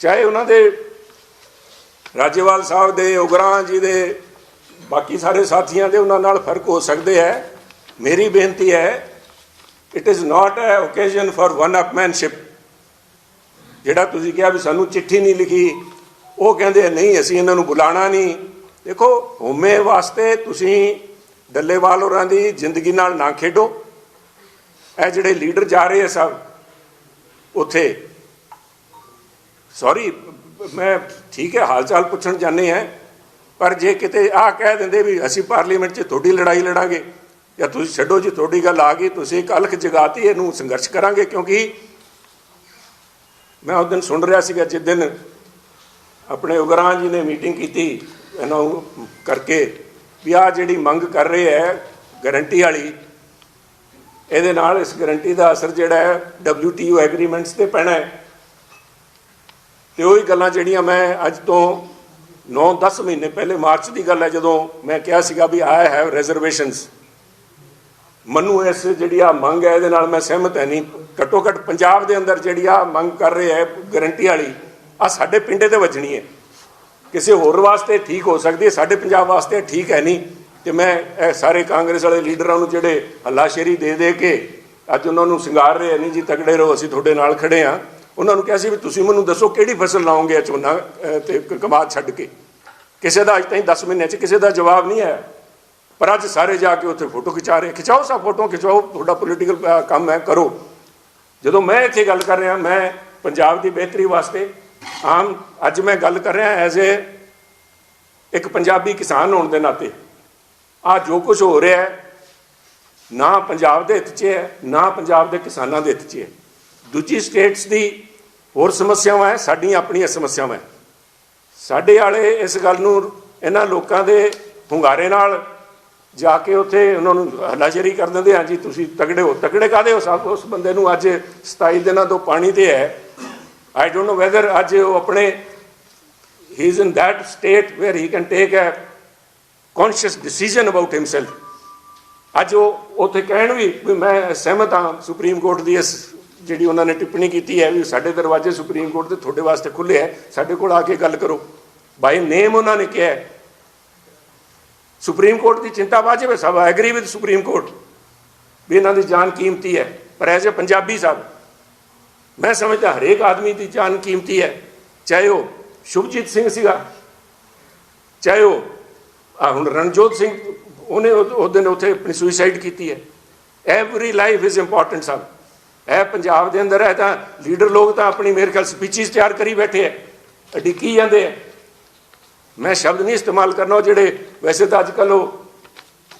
ਚਾਹੇ ਉਹਨਾਂ ਦੇ ਰਾਜੇਵਾਲ ਸਾਹਿਬ ਦੇ ਉਗਰਾਂ ਜੀ ਦੇ, ਬਾਕੀ ਸਾਰੇ ਸਾਥੀਆਂ ਦੇ ਉਹਨਾਂ ਨਾਲ ਫ਼ਰਕ ਹੋ ਸਕਦੇ ਹੈ। ਮੇਰੀ ਬੇਨਤੀ ਹੈ it is not a occasion for one upmanship ਜਿਹੜਾ ਤੁਸੀਂ ਕਿਹਾ ਵੀ ਸਾਨੂੰ ਚਿੱਠੀ ਨਹੀਂ ਲਿਖੀ, ਉਹ ਕਹਿੰਦੇ ਨਹੀਂ, ਅਸੀਂ ਇਹਨਾਂ ਨੂੰ ਬੁਲਾਣਾ ਨਹੀਂ। ਦੇਖੋ ਹੋਮੇ ਵਾਸਤੇ ਤੁਸੀਂ ਡੱਲੇਵਾਲ ਹੋਰਾਂ ਦੀ ਜ਼ਿੰਦਗੀ ਨਾਲ ਨਾ ਖੇਡੋ। ਇਹ ਜਿਹੜੇ ਲੀਡਰ ਜਾ ਰਹੇ ਆ ਸਭ, ਉੱਥੇ ਸੌਰੀ ਮੈਂ ਠੀਕ ਹੈ ਹਾਲ ਚਾਲ ਪੁੱਛਣ ਜਾਂਦੇ ਆ ਪਰ ਜੇ ਕਿਤੇ ਆਹ ਕਹਿ ਦਿੰਦੇ ਵੀ ਅਸੀਂ ਪਾਰਲੀਮੈਂਟ 'ਚ ਤੁਹਾਡੀ ਲੜਾਈ ਲੜਾਂਗੇ, ਜਾਂ ਤੁਸੀਂ ਛੱਡੋ ਜੀ, ਤੁਹਾਡੀ ਗੱਲ ਆ ਗਈ, ਤੁਸੀਂ ਕਲਖ ਜਗਾਤੀ, ਇਹਨੂੰ ਸੰਘਰਸ਼ ਕਰਾਂਗੇ, ਕਿਉਂਕਿ ਮੈਂ ਉਸ ਦਿਨ ਸੁਣ ਰਿਹਾ ਸੀਗਾ, ਜਿਸ ਦਿਨ ਆਪਣੇ ਉਗਰਾਂ ਜੀ ਨੇ ਮੀਟਿੰਗ ਕੀਤੀ, ਇਹਨਾਂ ਕਰਕੇ, ਵੀ ਆ ਜਿਹੜੀ ਮੰਗ ਕਰ ਰਹੇ ਹੈ, ਗਾਰੰਟੀ ਵਾਲੀ ਇਹਦੇ ਨਾਲ ਇਸ ਗਾਰੰਟੀ ਦਾ ਅਸਰ ਜਿਹੜਾ ਹੈ WTO ਐਗਰੀਮੈਂਟਸ ਤੇ ਪੈਣਾ ਹੈ। ਤੇ ਉਹੀ ਗੱਲਾਂ ਜਿਹੜੀਆਂ ਮੈਂ ਅੱਜ ਤੋਂ 9-10 ਮਹੀਨੇ ਪਹਿਲੇ ਮਾਰਚ ਦੀ ਗੱਲ ਹੈ, ਜਦੋਂ ਮੈਂ ਕਿਹਾ ਸੀਗਾ ਵੀ ਆਈ ਹੈਵ ਰਿਜ਼ਰਵੇਸ਼ਨਸ ਮੈਨੂੰ ਇਸ ਜਿਹੜੀ ਆ ਮੰਗ ਹੈ, ਇਹਦੇ ਨਾਲ ਮੈਂ ਸਹਿਮਤ ਹੈ ਨਹੀਂ। ਘੱਟੋ ਘੱਟ ਪੰਜਾਬ ਦੇ ਅੰਦਰ ਜਿਹੜੀ ਆ ਮੰਗ ਕਰ ਰਹੇ ਹੈ ਗਾਰੰਟੀ ਵਾਲੀ ਆ ਸਾਡੇ ਪਿੰਡੇ ਤੇ ਵੱਜਣੀ ਹੈ। ਕਿਸੇ ਹੋਰ ਵਾਸਤੇ ਠੀਕ ਹੋ ਸਕਦੀ ਹੈ, ਸਾਡੇ ਪੰਜਾਬ ਵਾਸਤੇ ਠੀਕ ਹੈ ਨਹੀਂ। ਤੇ ਮੈਂ ਇਹ ਸਾਰੇ ਕਾਂਗਰਸ ਵਾਲੇ ਲੀਡਰਾਂ ਨੂੰ ਜਿਹੜੇ ਹੱਲਾਸ਼ੇਰੀ ਦੇ ਦੇ ਕੇ ਅੱਜ ਉਹਨਾਂ ਨੂੰ ਸ਼ਿੰਗਾਰ ਰਹੇ ਨਹੀਂ ਜੀ ਤਗੜੇ ਰਹੋ ਅਸੀਂ ਤੁਹਾਡੇ ਨਾਲ ਖੜੇ ਆ। ਉਹਨਾਂ ਨੂੰ ਕਿਹਾ ਸੀ ਵੀ ਤੁਸੀਂ ਮੈਨੂੰ ਦੱਸੋ ਕਿਹੜੀ ਫਸਲ ਲਾਓਗੇ ਝੋਨਾ ਅਹ, ਤੇ ਕਮਾਦ ਛੱਡ ਕੇ। ਕਿਸੇ ਦਾ ਅੱਜ ਤਾਈਂ 10 ਮਹੀਨਿਆਂ 'ਚ ਕਿਸੇ ਦਾ ਜਵਾਬ ਨਹੀਂ ਆਇਆ। ਪਰ ਅੱਜ ਸਾਰੇ ਜਾ ਕੇ ਉੱਥੇ ਫੋਟੋ ਖਿਚਾ ਰਹੇ ਖਿਚਾਓ ਸਭ ਫੋਟੋ ਖਿਚਾਓ ਤੁਹਾਡਾ ਪੋਲੀਟੀਕਲ ਕੰਮ ਹੈ ਕਰੋ। ਜਦੋਂ ਮੈਂ ਇੱਥੇ ਗੱਲ ਕਰ ਰਿਹਾ ਮੈਂ ਪੰਜਾਬ ਦੀ ਬਿਹਤਰੀ ਵਾਸਤੇ ਆਮ ਅੱਜ ਮੈਂ ਗੱਲ ਕਰ ਰਿਹਾ ਐਜ਼ ਏ ਇੱਕ ਪੰਜਾਬੀ ਕਿਸਾਨ ਹੋਣ ਦੇ ਨਾਤੇ। ਆ ਜੋ ਕੁਝ ਹੋ ਰਿਹਾ ਹੈ, ਨਾ ਪੰਜਾਬ ਦੇ ਹਿੱਤ 'ਚ ਹੈ, ਨਾ ਪੰਜਾਬ ਦੇ ਕਿਸਾਨਾਂ ਦੇ ਹਿੱਤ 'ਚ ਹੈ। ਦੂਜੀ ਸਟੇਟਸ ਦੀ ਹੋਰ ਸਮੱਸਿਆਵਾਂ ਹੈ, ਸਾਡੀਆਂ ਆਪਣੀਆਂ ਸਮੱਸਿਆਵਾਂ ਹੈ। ਸਾਡੇ ਵਾਲੇ ਇਸ ਗੱਲ ਨੂੰ ਇਹਨਾਂ ਲੋਕਾਂ ਦੇ ਹੁੰਗਾਰੇ ਨਾਲ ਜਾ ਕੇ ਉੱਥੇ ਉਹਨਾਂ ਨੂੰ ਹਲਾਸ਼ੇਰੀ ਕਰ ਦਿੰਦੇ ਹਾਂ ਜੀ ਤੁਸੀਂ ਤਗੜੇ ਹੋ। ਤਗੜੇ ਕਾਦੇ ਹੋ? ਸਭ ਉਸ ਬੰਦੇ ਨੂੰ ਅੱਜ 27 ਦਿਨਾਂ ਤੋਂ ਪਾਣੀ ਤੇ ਹੈ। ਆਈ ਡੋਨਟ ਨੋ ਵੈਦਰ ਅੱਜ ਉਹ ਆਪਣੇ ਹੀ is in that state where he can take a conscious decision about himself ਅੱਜ ਉਹ ਉੱਥੇ ਕਹਿਣ ਵੀ ਮੈਂ ਸਹਿਮਤ ਹਾਂ ਸੁਪਰੀਮ ਕੋਰਟ ਦੀ ਇਸ ਜਿਹੜੀ ਉਹਨਾਂ ਨੇ ਟਿੱਪਣੀ ਕੀਤੀ ਹੈ ਵੀ ਸਾਡੇ ਦਰਵਾਜ਼ੇ ਸੁਪਰੀਮ ਕੋਰਟ ਦੇ ਤੁਹਾਡੇ ਵਾਸਤੇ ਖੁੱਲੇ ਹੈ, ਸਾਡੇ ਕੋਲ ਆ ਕੇ ਗੱਲ ਕਰੋ। ਬਾਈ ਨੇਮ ਉਹਨਾਂ ਨੇ ਕਿਹਾ ਸੁਪਰੀਮ ਕੋਰਟ ਦੀ ਚਿੰਤਾ ਵਾਜਬ ਹੈ ਸਭ ਐਗਰੀ ਵਿਦ ਸੁਪਰੀਮ ਕੋਰਟ ਵੀ ਇਹਨਾਂ ਦੀ ਜਾਨ ਕੀਮਤੀ ਹੈ। ਪਰ ਐਜ਼ ਅ ਪੰਜਾਬੀ ਸਾਹਿਬ, ਮੈਂ ਸਮਝਦਾ ਹਰੇਕ ਆਦਮੀ ਦੀ ਜਾਨ ਕੀਮਤੀ ਹੈ। ਚਾਹੇ ਉਹ ਸ਼ੁਭਜੀਤ ਸਿੰਘ ਸੀਗਾ, ਚਾਹੇ ਉਹ ਆ ਹੁਣ ਰਣਜੋਤ ਸਿੰਘ, ਉਹਨੇ ਉਹ ਦਿਨ ਉੱਥੇ ਆਪਣੀ ਸੁਸਾਈਡ ਕੀਤੀ ਹੈ। ਐਵਰੀ ਲਾਈਫ ਇਜ਼ ਇੰਪੋਰਟੈਂਟ ਸਭ। ਇਹ ਪੰਜਾਬ ਦੇ ਅੰਦਰ ਹੈ ਤਾਂ ਲੀਡਰ ਲੋਕ ਤਾਂ ਆਪਣੀ ਮੇਰੇ ਖਿਆਲ ਸਪੀਚਿਸ ਤਿਆਰ ਕਰੀ ਬੈਠੇ ਹੈ। ਅਡਿੱਕੀ ਜਾਂਦੇ ਹੈ। ਮੈਂ ਸ਼ਬਦ ਨਹੀਂ ਇਸਤੇਮਾਲ ਕਰਨਾ, ਉਹ ਜਿਹੜੇ ਵੈਸੇ ਤਾਂ ਅੱਜ ਕੱਲ ਉਹ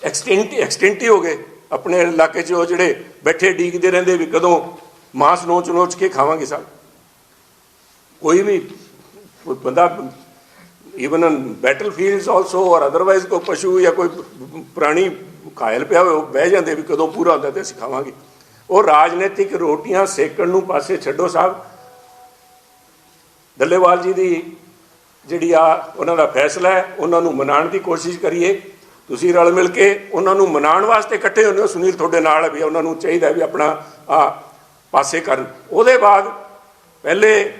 ਐਕਸਟੈਂਟ ਐਕਸਟੈਂਟ ਹੋ ਗਏ। ਆਪਣੇ ਇਲਾਕੇ 'ਚ ਉਹ ਜਿਹੜੇ ਬੈਠੇ ਡੀਕਦੇ ਰਹਿੰਦੇ ਵੀ ਕਦੋਂ ਮਾਸ ਨੋਚ ਨੋਚ ਕੇ ਖਾਵਾਂਗੇ ਸਭ। ਕੋਈ ਵੀ ਬੰਦਾ even on battlefields also or otherwise ਕੋਈ ਪਸ਼ੂ ਜਾਂ ਕੋਈ ਪ੍ਰਾਣੀ ਘਾਇਲ ਪਿਆ ਹੋਵੇ, ਉਹ ਬਹਿ ਜਾਂਦੇ ਵੀ ਕਦੋਂ ਪੂਰਾ ਹੁੰਦਾ ਤੇ ਅਸੀਂ ਖਾਵਾਂਗੇ। ਉਹ ਰਾਜਨੀਤਿਕ ਰੋਟੀਆਂ ਸੇਕਣ ਨੂੰ ਪਾਸੇ ਛੱਡੋ ਸਾਹਿਬ। ਦੱਲੇਵਾਲ ਜੀ ਦੀ ਜਿਹੜੀ ਆ ਉਹਨਾਂ ਦਾ ਫੈਸਲਾ ਹੈ, ਉਹਨਾਂ ਨੂੰ ਮਨਾਉਣ ਦੀ ਕੋਸ਼ਿਸ਼ ਕਰੀਏ। ਤੁਸੀਂ ਰਲ ਮਿਲ ਕੇ ਉਹਨਾਂ ਨੂੰ ਮਨਾਉਣ ਵਾਸਤੇ ਇਕੱਠੇ ਹੁੰਦੇ ਹੋ। ਸੁਨੀਲ ਤੁਹਾਡੇ ਨਾਲ ਹੈ ਵੀ ਉਹਨਾਂ ਨੂੰ ਚਾਹੀਦਾ ਵੀ ਆਪਣਾ ਆ ਪਾਸੇ ਕਰਨ। ਉਹਦੇ ਬਾਅਦ ਪਹਿਲੇ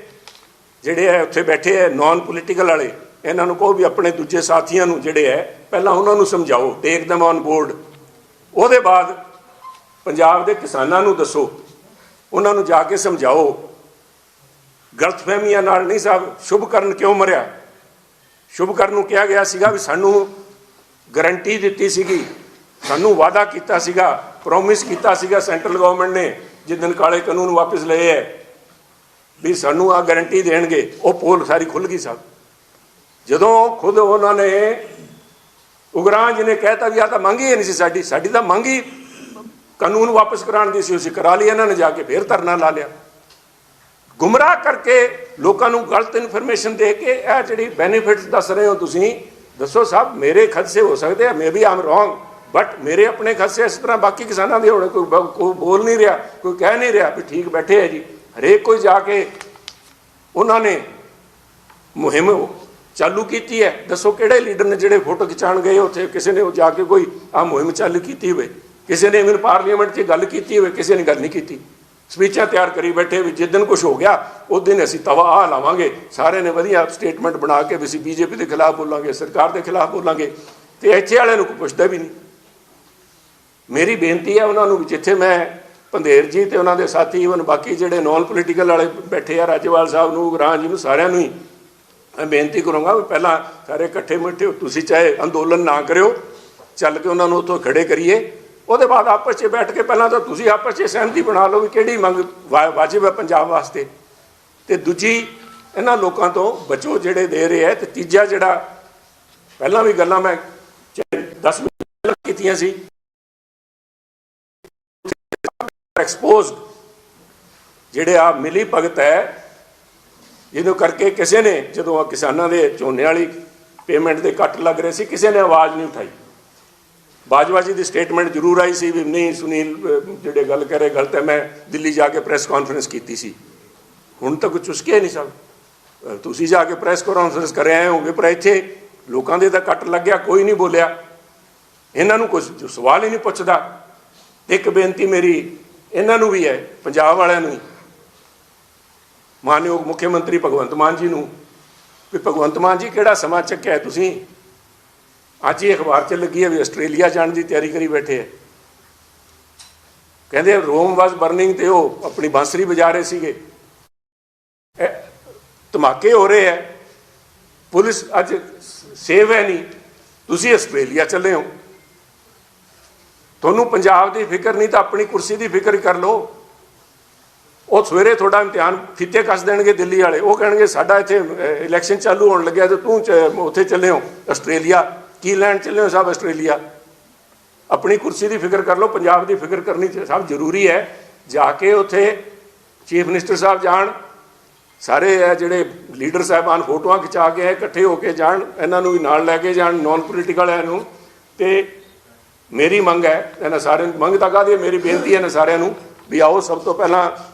ਜਿਹੜੇ ਹੈ ਉੱਥੇ ਬੈਠੇ ਹੈ ਨਾਨ ਪੋਲੀਟੀਕਲ ਵਾਲੇ ਇਹਨਾਂ ਨੂੰ ਕਹੋ ਵੀ ਆਪਣੇ ਦੂਜੇ ਸਾਥੀਆਂ ਨੂੰ ਜਿਹੜੇ ਹੈ ਪਹਿਲਾਂ ਉਹਨਾਂ ਨੂੰ ਸਮਝਾਓ ਟੇਕ them ਔਨ ਬੋਰਡ ਉਹਦੇ ਬਾਅਦ ਪੰਜਾਬ ਦੇ ਕਿਸਾਨਾਂ ਨੂੰ ਦੱਸੋ, ਉਹਨਾਂ ਨੂੰ ਜਾ ਕੇ ਸਮਝਾਓ। ਗਲਤਫਹਿਮੀਆਂ ਨਾਲ ਨਹੀਂ ਸਾਹਿਬ ਸ਼ੁਭ ਕਰਨ ਕਿਉਂ ਮਰਿਆ? ਸ਼ੁਭਕਰਨ ਨੂੰ ਕਿਹਾ ਗਿਆ ਸੀਗਾ ਵੀ ਸਾਨੂੰ ਗਾਰੰਟੀ ਦਿੱਤੀ ਸੀਗੀ, ਸਾਨੂੰ ਵਾਅਦਾ ਕੀਤਾ ਸੀਗਾ, ਪ੍ਰੋਮਿਸ ਕੀਤਾ ਸੀਗਾ ਸੈਂਟਰਲ ਗਵਰਨਮੈਂਟ ਨੇ ਜਿੱਦਨ ਕਾਲੇ ਕਾਨੂੰਨ ਵਾਪਸ ਲਏ ਹੈ ਵੀ ਸਾਨੂੰ ਆ ਗਾਰੰਟੀ ਦੇਣਗੇ। ਉਹ ਪੋਲ ਸਾਰੀ ਖੁੱਲ ਗਈ ਸਭ ਜਦੋਂ ਖੁਦ ਉਹਨਾਂ ਨੇ ਉਗਰਾਂ ਜੀ ਨੇ ਕਹਿਤਾ ਵੀ ਆ ਤਾਂ ਮੰਗੀ ਹੀ ਨਹੀਂ ਸੀ ਸਾਡੀ ਸਾਡੀ ਤਾਂ ਮੰਗੀ ਕਾਨੂੰਨ ਵਾਪਸ ਕਰਾਉਣ ਦੀ ਸੀ, ਅਸੀਂ ਕਰਾ ਲਈ, ਇਹਨਾਂ ਨੇ ਜਾ ਕੇ ਫੇਰ ਧਰਨਾ ਲਾ ਲਿਆ। ਗੁੰਮਰਾਹ ਕਰਕੇ ਲੋਕਾਂ ਨੂੰ ਗਲਤ ਇਨਫੋਰਮੇਸ਼ਨ ਦੇ ਕੇ ਇਹ ਜਿਹੜੀ ਬੈਨੀਫਿਟਸ ਦੱਸ ਰਹੇ ਹੋ ਤੁਸੀਂ, ਦੱਸੋ ਸਾਹਿਬ ਮੇਰੇ ਖਦਸੇ ਹੋ ਸਕਦੇ ਆ, maybe I'm wrong but ਮੇਰੇ ਆਪਣੇ ਖਦਸੇ ਇਸ ਤਰ੍ਹਾਂ ਬਾਕੀ ਕਿਸਾਨਾਂ ਦੇ ਹੋਣੇ ਕੋਈ ਕੋਈ ਬੋਲ ਨਹੀਂ ਰਿਹਾ, ਕੋਈ ਕਹਿ ਨਹੀਂ ਰਿਹਾ ਵੀ ਠੀਕ ਬੈਠੇ ਹੈ ਜੀ। ਹਰੇਕ ਕੋਈ ਜਾ ਕੇ ਉਹਨਾਂ ਨੇ ਮੁਹਿੰਮ ਚਾਲੂ ਕੀਤੀ ਹੈ। ਦੱਸੋ ਕਿਹੜੇ ਲੀਡਰ ਨੇ ਜਿਹੜੇ ਫੋਟੋ ਖਿਚਾਣ ਗਏ? ਉੱਥੇ ਕਿਸੇ ਨੇ ਉਹ ਜਾ ਕੇ ਕੋਈ ਆ ਮੁਹਿੰਮ ਚਾਲੂ ਕੀਤੀ ਹੋਵੇ। ਕਿਸੇ ਨੇ ਇਵਨ ਪਾਰਲੀਮੈਂਟ 'ਚ ਗੱਲ ਕੀਤੀ ਹੋਵੇ, ਕਿਸੇ ਨੇ ਗੱਲ ਨਹੀਂ ਕੀਤੀ। ਸਪੀਚਾਂ ਤਿਆਰ ਕਰੀ ਬੈਠੇ ਵੀ ਜਿੱਦਨ ਕੁਝ ਹੋ ਗਿਆ, ਉਸ ਦਿਨ ਅਸੀਂ ਤਵਾ ਆ ਲਾਵਾਂਗੇ। ਸਾਰੇ ਨੇ ਵਧੀਆ ਸਟੇਟਮੈਂਟ ਬਣਾ ਕੇ ਵੀ ਅਸੀਂ ਬੀਜੇਪੀ ਦੇ ਖਿਲਾਫ ਬੋਲਾਂਗੇ, ਸਰਕਾਰ ਦੇ ਖਿਲਾਫ ਬੋਲਾਂਗੇ। ਤੇ ਇੱਥੇ ਵਾਲਿਆਂ ਨੂੰ ਕੋਈ ਪੁੱਛਦਾ ਵੀ ਨਹੀਂ। ਮੇਰੀ ਬੇਨਤੀ ਹੈ ਉਹਨਾਂ ਨੂੰ ਵੀ ਜਿੱਥੇ ਮੈਂ ਪੰਧੇਰ ਜੀ ਤੇ ਉਹਨਾਂ ਦੇ ਸਾਥੀ ਇਵਨ ਬਾਕੀ ਜਿਹੜੇ ਨਾਨ ਪੋਲੀਟੀਕਲ ਵਾਲੇ ਬੈਠੇ ਆ, ਰਾਜੇਵਾਲ ਸਾਹਿਬ ਨੂੰ ਗਰਾਂ ਜੀ ਨੂੰ ਸਾਰਿਆਂ ਨੂੰ ਹੀ ਮੈਂ ਬੇਨਤੀ ਕਰੂੰਗਾ ਵੀ ਪਹਿਲਾਂ ਸਾਰੇ ਇਕੱਠੇ ਮਿੱਠੇ ਹੋ, ਤੁਸੀਂ ਚਾਹੇ ਅੰਦੋਲਨ ਨਾ ਕਰਿਓ ਚੱਲ ਕੇ ਉਹਨਾਂ ਨੂੰ ਉੱਥੋਂ ਖੜੇ ਕਰੀਏ। ਉਹਦੇ ਬਾਅਦ ਆਪਸ 'ਚ ਬੈਠ ਕੇ ਪਹਿਲਾਂ ਤਾਂ ਤੁਸੀਂ ਆਪਸ 'ਚ ਸਹਿਮਤੀ ਬਣਾ ਲਓ ਵੀ ਕਿਹੜੀ ਮੰਗ ਵਾ- ਵਾਜਿਬ ਹੈ ਪੰਜਾਬ ਵਾਸਤੇ। ਤੇ ਦੂਜੀ ਇਹਨਾਂ ਲੋਕਾਂ ਤੋਂ ਬਚੋ ਜਿਹੜੇ ਦੇ ਰਹੇ ਹੈ ਤੇ ਤੀਜਾ ਜਿਹੜਾ ਪਹਿਲਾਂ ਵੀ ਗੱਲਾਂ ਮੈਂ 10 ਮਿੰਟ ਪਹਿਲਾਂ ਕੀਤੀਆਂ ਸੀ। ਐਕਸਪੋਜ਼ਡ ਜਿਹੜੇ ਆ ਮਿਲੀ ਭਗਤ ਹੈ ਜਿਹਦੇ ਕਰਕੇ ਕਿਸੇ ਨੇ, ਜਦੋਂ ਕਿਸਾਨਾਂ ਦੇ ਝੋਨੇ ਵਾਲੀ ਪੇਮੈਂਟ ਦੇ ਕੱਟ ਲੱਗ ਰਹੇ ਸੀ, ਕਿਸੇ ਨੇ ਆਵਾਜ਼ ਨਹੀਂ ਉਠਾਈ। ਬਾਜਵਾ ਜੀ ਦੀ ਸਟੇਟਮੈਂਟ ਜ਼ਰੂਰ ਆਈ ਸੀ ਵੀ ਨਹੀਂ ਸੁਨੀਲ ਜਿਹੜੇ ਗੱਲ ਕਰੇ ਗਲਤ ਹੈ, ਮੈਂ ਦਿੱਲੀ ਜਾ ਕੇ ਪ੍ਰੈਸ ਕਾਨਫਰੰਸ ਕੀਤੀ ਸੀ। ਹੁਣ ਤੱਕ ਚੁਸਕਿਆ ਨਹੀਂ ਸਭ। ਤੁਸੀਂ ਜਾ ਕੇ ਪ੍ਰੈਸ ਕਾਨਫਰੰਸ ਕਰ ਆਏ ਹੋਗੇ ਪਰ ਇੱਥੇ ਲੋਕਾਂ ਦੇ ਤਾਂ ਕੱਟ ਲੱਗਿਆ, ਕੋਈ ਨਹੀਂ ਬੋਲਿਆ। ਇਹਨਾਂ ਨੂੰ ਕੁਝ ਸਵਾਲ ਹੀ ਨਹੀਂ ਪੁੱਛਦਾ। ਇੱਕ ਬੇਨਤੀ ਮੇਰੀ, ਇਹਨਾਂ ਨੂੰ ਵੀ ਹੈ, ਪੰਜਾਬ ਵਾਲਿਆਂ ਨੂੰ ਵੀ। ਮਾਨਯੋਗ ਮੁੱਖ ਮੰਤਰੀ ਭਗਵੰਤ ਮਾਨ ਜੀ ਨੂੰ ਵੀ ਭਗਵੰਤ ਮਾਨ ਜੀ ਕਿਹੜਾ ਸਮਾਂ ਚੱਕਿਆ ਤੁਸੀਂ? ਅੱਜ ਹੀ ਅਖਬਾਰ 'ਚ ਲੱਗੀ ਹੈ ਵੀ ਆਸਟ੍ਰੇਲੀਆ ਜਾਣ ਦੀ ਤਿਆਰੀ ਕਰੀ ਬੈਠੇ ਹੈ। ਕਹਿੰਦੇ ਰੋਮ ਵਾਸ ਬਰਨਿੰਗ ਤੇ ਉਹ ਆਪਣੀ ਬਾਂਸਰੀ ਵਜਾ ਰਹੇ ਸੀਗੇ। ਧਮਾਕੇ ਹੋ ਰਹੇ ਹੈ। ਪੁਲਿਸ ਅੱਜ ਸੇਵ ਹੈ ਨਹੀਂ। ਤੁਸੀਂ ਆਸਟ੍ਰੇਲੀਆ ਚੱਲੇ ਹੋ। ਤੁਹਾਨੂੰ ਪੰਜਾਬ ਦੀ ਫਿਕਰ ਨਹੀਂ ਤਾਂ ਆਪਣੀ ਕੁਰਸੀ ਦੀ ਫਿਕਰ ਕਰ ਲਓ। ਉਹ ਸਵੇਰੇ ਤੁਹਾਡਾ ਇਮਤਿਹਾਨ ਫੀਤੇ ਕੱਸ ਦੇਣਗੇ ਦਿੱਲੀ ਵਾਲੇ। ਉਹ ਕਹਿਣਗੇ ਸਾਡਾ ਇੱਥੇ ਇਲੈਕਸ਼ਨ ਚਾਲੂ ਹੋਣ ਲੱਗਿਆ ਤੇ ਤੂੰ ਚ- ਉੱਥੇ ਚੱਲੇ ਹੋ ਆਸਟ੍ਰੇਲੀਆ। ਕੀ ਲੈਣ ਚੱਲੇ ਹੋ ਸਾਹਿਬ ਆਸਟ੍ਰੇਲੀਆ? ਆਪਣੀ ਕੁਰਸੀ ਦੀ ਫਿਕਰ ਕਰ ਲਓ ਪੰਜਾਬ ਦੀ ਫਿਕਰ ਕਰਨੀ ਚ- ਸਭ ਜ਼ਰੂਰੀ ਹੈ। ਜਾ ਕੇ ਉੱਥੇ ਚੀਫ ਮਿਨਿਸਟਰ ਸਾਹਿਬ ਜਾਣ ਸਾਰੇ ਇਹ ਜਿਹੜੇ ਲੀਡਰ ਸਾਹਿਬਾਨ ਫੋਟੋਆਂ ਖਿਚਾ ਕੇ ਆਏ, ਇਕੱਠੇ ਹੋ ਕੇ ਜਾਣ ਇਹਨਾਂ ਨੂੰ ਵੀ ਨਾਲ ਲੈ ਕੇ ਜਾਣ ਨਾਨ ਪੋਲੀਟੀਕਲ ਹੈ ਨੂੰ। ਤੇ ਮੇਰੀ ਮੰਗ ਹੈ ਇਹਨਾਂ ਸਾਰਿਆਂ ਨੂੰ ਮੰਗ ਤਾਂ ਕਾਹਦੀ ਹੈ? ਮੇਰੀ ਬੇਨਤੀ ਹੈ ਇਹਨਾਂ ਸਾਰਿਆਂ ਨੂੰ ਵੀ ਆਓ ਸਭ ਤੋਂ ਪਹਿਲਾਂ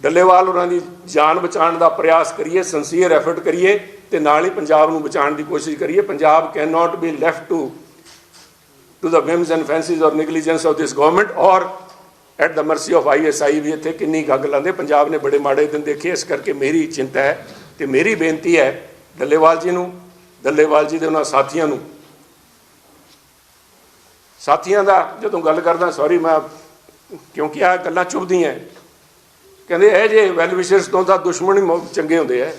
ਡੱਲੇਵਾਲ ਉਹਨਾਂ ਦੀ ਜਾਨ ਬਚਾਉਣ ਦਾ ਪ੍ਰਯਾਸ ਕਰੀਏ ਸਿੰਸੀਅਰ ਐਫਰਟ ਕਰੀਏ ਤੇ ਨਾਲ ਹੀ ਪੰਜਾਬ ਨੂੰ ਬਚਾਉਣ ਦੀ ਕੋਸ਼ਿਸ਼ ਕਰੀਏ। Punjab can not be left to to the whims and fancies or negligence of this government or at the mercy of ISI ਵੀ ਇੱਥੇ ਕਿੰਨੀ ਗੱਗ ਲਾਉਂਦੇ। ਪੰਜਾਬ ਨੇ ਬੜੇ ਮਾੜੇ ਦਿਨ ਦੇਖੇ, ਇਸ ਕਰਕੇ ਮੇਰੀ ਚਿੰਤਾ ਹੈ ਤੇ ਮੇਰੀ ਬੇਨਤੀ ਹੈ ਡੱਲੇਵਾਲ ਜੀ ਨੂੰ, ਡੱਲੇਵਾਲ ਜੀ ਦੇ ਉਹਨਾਂ ਸਾਥੀਆਂ ਨੂੰ। ਸਾਥੀਆਂ ਦਾ ਜਦੋਂ ਗੱਲ ਕਰਦਾ ਸੌਰੀ ਮੈਂ ਕਿਉਂਕਿ ਆ ਗੱਲਾਂ ਚੁਭਦੀਆਂ। ਕਹਿੰਦੇ ਇਹ ਜੇ ਵੈਲ ਵਿਸ਼ਰਸ ਤੋਂ ਤਾਂ ਦੁਸ਼ਮਣ ਹੀ ਚੰਗੇ ਹੁੰਦੇ ਆ।